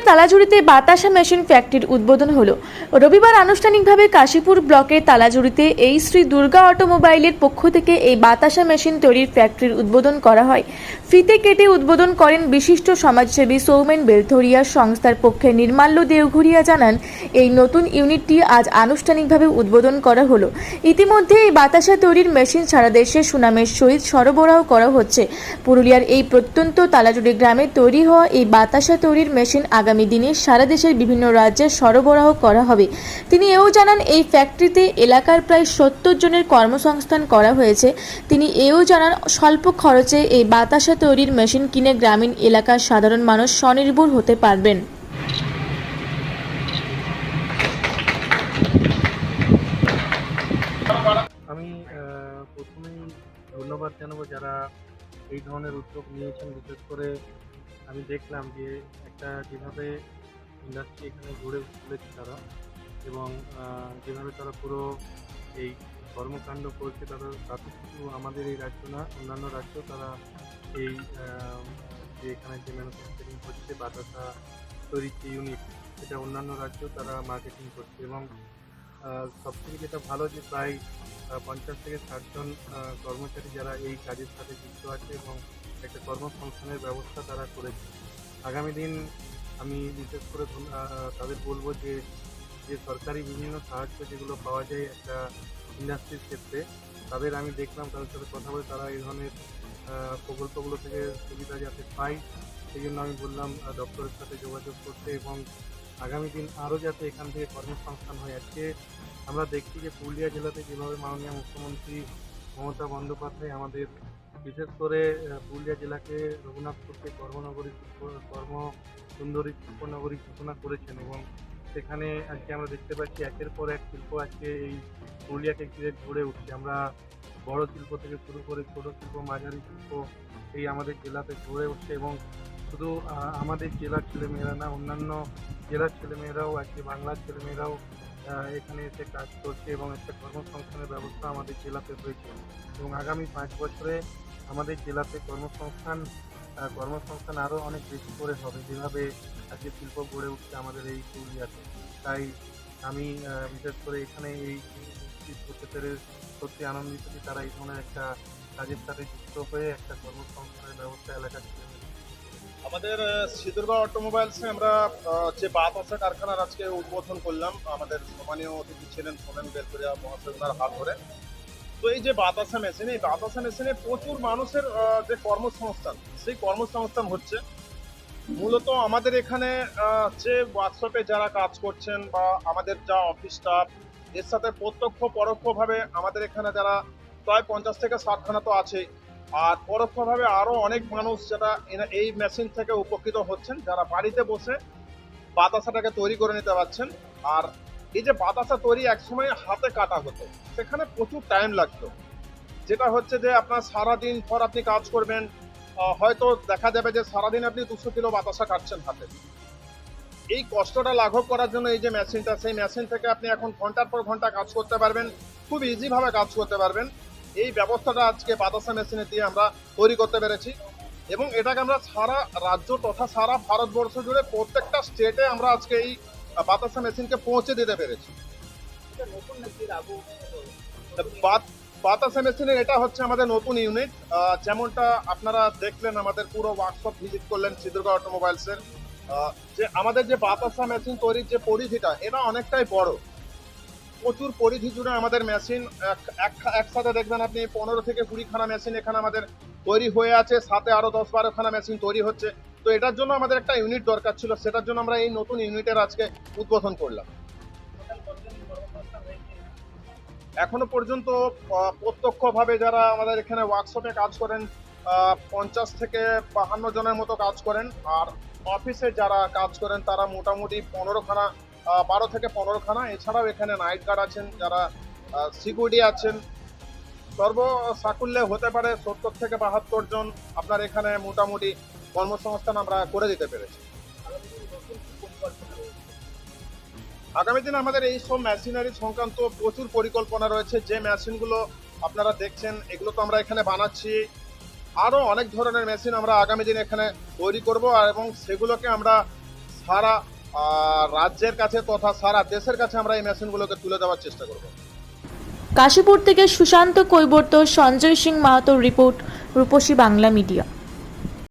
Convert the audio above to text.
পুরুলিয়ার তালাঝুড়িতে বাতাসা মেশিন ফ্যাক্টরির উদ্বোধন হলো। রবিবার আনুষ্ঠানিকভাবে কাশীপুর ব্লকের তালাঝুড়িতে এই শ্রী দুর্গা অটোমোবাইলের পক্ষ থেকে এই বাতাসা মেশিন তৈরির ফ্যাক্টরির উদ্বোধন করা হয়। ফিতে কেটে উদ্বোধন করেন বিশিষ্ট সমাজসেবী সৌমেন বেলথরিয়া। সংস্থার পক্ষে নির্মাল্য দেওঘরিয়া জানান, এই নতুন ইউনিটটি আজ আনুষ্ঠানিকভাবে উদ্বোধন করা হলো। ইতিমধ্যে এই বাতাসা তৈরির মেশিন সারা দেশে সুনামের সহিত সরবরাহ করা হচ্ছে। পুরুলিয়ার এই প্রত্যন্ত তালাজুড়ি গ্রামে তৈরি হওয়া এই বাতাসা তৈরির মেশিন আগামী দিনে সারা দেশের বিভিন্ন রাজ্যে সরবরাহ করা হবে। তিনি এও জানান, এই ফ্যাক্টরিতে এলাকার প্রায় সত্তর জনের কর্মসংস্থান করা হয়েছে। তিনি এও জানান, স্বল্প খরচে এই বাতাসা তৈরির মেশিন কিনে গ্রামীণ এলাকার সাধারণ মানুষ স্বনির্ভর হতে পারবেন। আমি প্রথমেই ধন্যবাদ জানাব যারা এই ধরনের উদ্যোগ নিয়েছেন, বিশেষ করে আমি দেখলাম যে একটা যেভাবে ইন্ডাস্ট্রি এখানে গড়ে তুলেছে তারা এবং যেভাবে তারা পুরো এই কর্মকাণ্ড করছে, তারা, তাতে শুধু আমাদের এই রাজ্য না, অন্যান্য রাজ্য তারা এই যে এখানে যে ম্যানুফ্যাকচারিং হচ্ছে, বাতাসা তৈরির যে ইউনিট সেটা অন্যান্য রাজ্য তারা মার্কেটিং করছে এবং সবথেকে যেটা ভালো যে প্রায় পঞ্চাশ থেকে ষাটজন কর্মচারী যারা এই কাজের সাথে যুক্ত আছে এবং একটা কর্মসংস্থানের ব্যবস্থা তারা করেছে। আগামী দিন আমি বিশেষ করে তাদের বলব যে যে সরকারি বিভিন্ন সাহায্য যেগুলো পাওয়া যায় একটা ইন্ডাস্ট্রির ক্ষেত্রে, তাদের আমি দেখলাম, তাদের সাথে কথা বলে তারা এই ধরনের প্রকল্পগুলো থেকে সুবিধা যাতে পায়, সেই জন্য আমি বললাম ডক্টরের সাথে যোগাযোগ করতে এবং আগামী দিন আরও যাতে এখান থেকে কর্মসংস্থান হয়। আজকে আমরা দেখছি যে পুরুলিয়া জেলাতে যেভাবে মাননীয় মুখ্যমন্ত্রী মমতা বন্দ্যোপাধ্যায় আমাদের বিশেষ করে পুরুলিয়া জেলাকে রঘুনাথপুরকে কর্মনগরী কর্ম সুন্দরী শিল্পনগরী ঘোষণা করেছেন এবং সেখানে আজকে আমরা দেখতে পাচ্ছি একের পর এক শিল্প আজকে এই পুরুলিয়াকে ঘিরে গড়ে উঠছে। আমরা বড় শিল্প থেকে শুরু করে ছোট শিল্প, মাঝারি শিল্প এই আমাদের জেলাতে গড়ে উঠছে এবং শুধু আমাদের জেলার ছেলেমেয়েরা না, অন্যান্য জেলার ছেলেমেয়েরাও আজকে বাংলার ছেলেমেয়েরাও এখানে এসে কাজ করছে এবং একটা কর্মসংস্থানের ব্যবস্থা আমাদের জেলাতে হয়েছে। এবং আগামী পাঁচ বছরে আমাদের জেলাতে কর্মসংস্থান কর্মসংস্থান আরও অনেক বেশি করে হবে। যেভাবে আজকে শিল্প গড়ে উঠছে আমাদের এই পুরুলিয়াতে। তাই আমি বিশেষ করে এখানে এই করতে সত্যি আনন্দিত যে তারা এই ধরনের একটা কাজের সাথে যুক্ত হয়ে একটা কর্মসংস্থানের ব্যবস্থা এলাকার আমাদের সিদুর্গা অটোমোবাইলসে আমরা যে বাতাসা কারখানার আজকে উদ্বোধন করলাম। আমাদের সম্মানীয় অতিথি ছিলেন সোমেন বেলপুরিয়া মহাশয় হাত ধরে। তো এই যে বাতাসা মেশিন এই বাতাসা মেশিনে প্রচুর মানুষের যে কর্মসংস্থান, সেই কর্মসংস্থান হচ্ছে। মূলত আমাদের এখানে যে ওয়ার্কশপে যারা কাজ করছেন বা আমাদের যা অফিস স্টাফ এর সাথে প্রত্যক্ষ পরোক্ষভাবে আমাদের এখানে যারা প্রায় পঞ্চাশ থেকে ষাটখানা তো আছেই, আর পরোক্ষভাবে আরও অনেক মানুষ যারা এই মেশিন থেকে উপকৃত হচ্ছেন, যারা বাড়িতে বসে বাতাসাটাকে তৈরি করে নিতে পারছেন। আর এই যে বাতাসা তৈরি একসময় হাতে কাটা হতো, সেখানে প্রচুর টাইম লাগতো। যেটা হচ্ছে যে আপনার সারাদিন পর আপনি কাজ করবেন হয়তো দেখা যাবে যে সারাদিন আপনি দুশো কিলো বাতাসা কাটছেন হাতে। এই কষ্টটা লাঘব করার জন্য এই যে মেশিনটা সেই মেশিন থেকে আপনি এখন ঘণ্টার পর ঘণ্টা কাজ করতে পারবেন, খুব ইজিভাবে কাজ করতে পারবেন। এই ব্যবস্থাটা আজকে বাতাসা মেশিনে দিয়ে আমরা তৈরি করতে পেরেছি এবং এটাকে আমরা সারা রাজ্য তথা সারা ভারতবর্ষ জুড়ে প্রত্যেকটা স্টেটে আমরা আজকে এই বাতাসা মেশিনকে পৌঁছে দিতে পেরেছি। বাত- বাতাসা মেশিনের এটা হচ্ছে আমাদের নতুন ইউনিট। যেমনটা আপনারা দেখলেন আমাদের পুরো ওয়ার্কশপ ভিজিট করলেন সিদুর্গা অটোমোবাইলসের যে আমাদের যে বাতাসা মেশিন তৈরির যে পরিধিটা এটা অনেকটাই বড়। প্রচুর পরিধি জুড়ে আমাদের মেশিন একসাথে দেখবেন আপনি পনেরো থেকে কুড়িখানা মেশিন এখানে আমাদের তৈরি হয়ে আছে সাথে আরও দশ বারোখানা মেশিন তৈরি হচ্ছে। তো এটার জন্য আমাদের একটা ইউনিট দরকার ছিল, সেটার জন্য আমরা এই নতুন ইউনিটের আজকে উদ্বোধন করলাম। এখনও পর্যন্ত প্রত্যক্ষভাবে যারা আমাদের এখানে ওয়ার্কশপে কাজ করেন পঞ্চাশ থেকে বাহান্ন জনের মতো কাজ করেন, আর অফিসে যারা কাজ করেন, তারা মোটামুটি পনেরোখানা বারো থেকে পনেরোখানা। এছাড়াও এখানে নাইট গার্ড আছেন, যারা সিকিউরিটি আছেন। সর্ব সাকুল্যে হতে পারে সত্তর থেকে বাহাত্তর জন। আপনার এখানে মোটামুটি কর্মসংস্থান আমরা করে দিতে পেরেছি। আগামী দিনে আমাদের এই সব মেশিনারি সংক্রান্ত প্রচুর পরিকল্পনা রয়েছে। যে মেশিনগুলো আপনারা দেখছেন, এগুলো তো আমরা এখানে বানাচ্ছি। আরও অনেক ধরনের মেশিন আমরা আগামী দিনে এখানে তৈরি করব এবং সেগুলোকে আমরা সারা রাজ্যের কাছে তথা সারা দেশের কাছে আমরা এই মেশিনগুলোকে তুলে দেওয়ার চেষ্টা করব। কাশীপুর থেকে সুশান্ত কৈবর্ত, সঞ্জয় সিং মাহাতোর রিপোর্ট, রূপসী বাংলা মিডিয়া।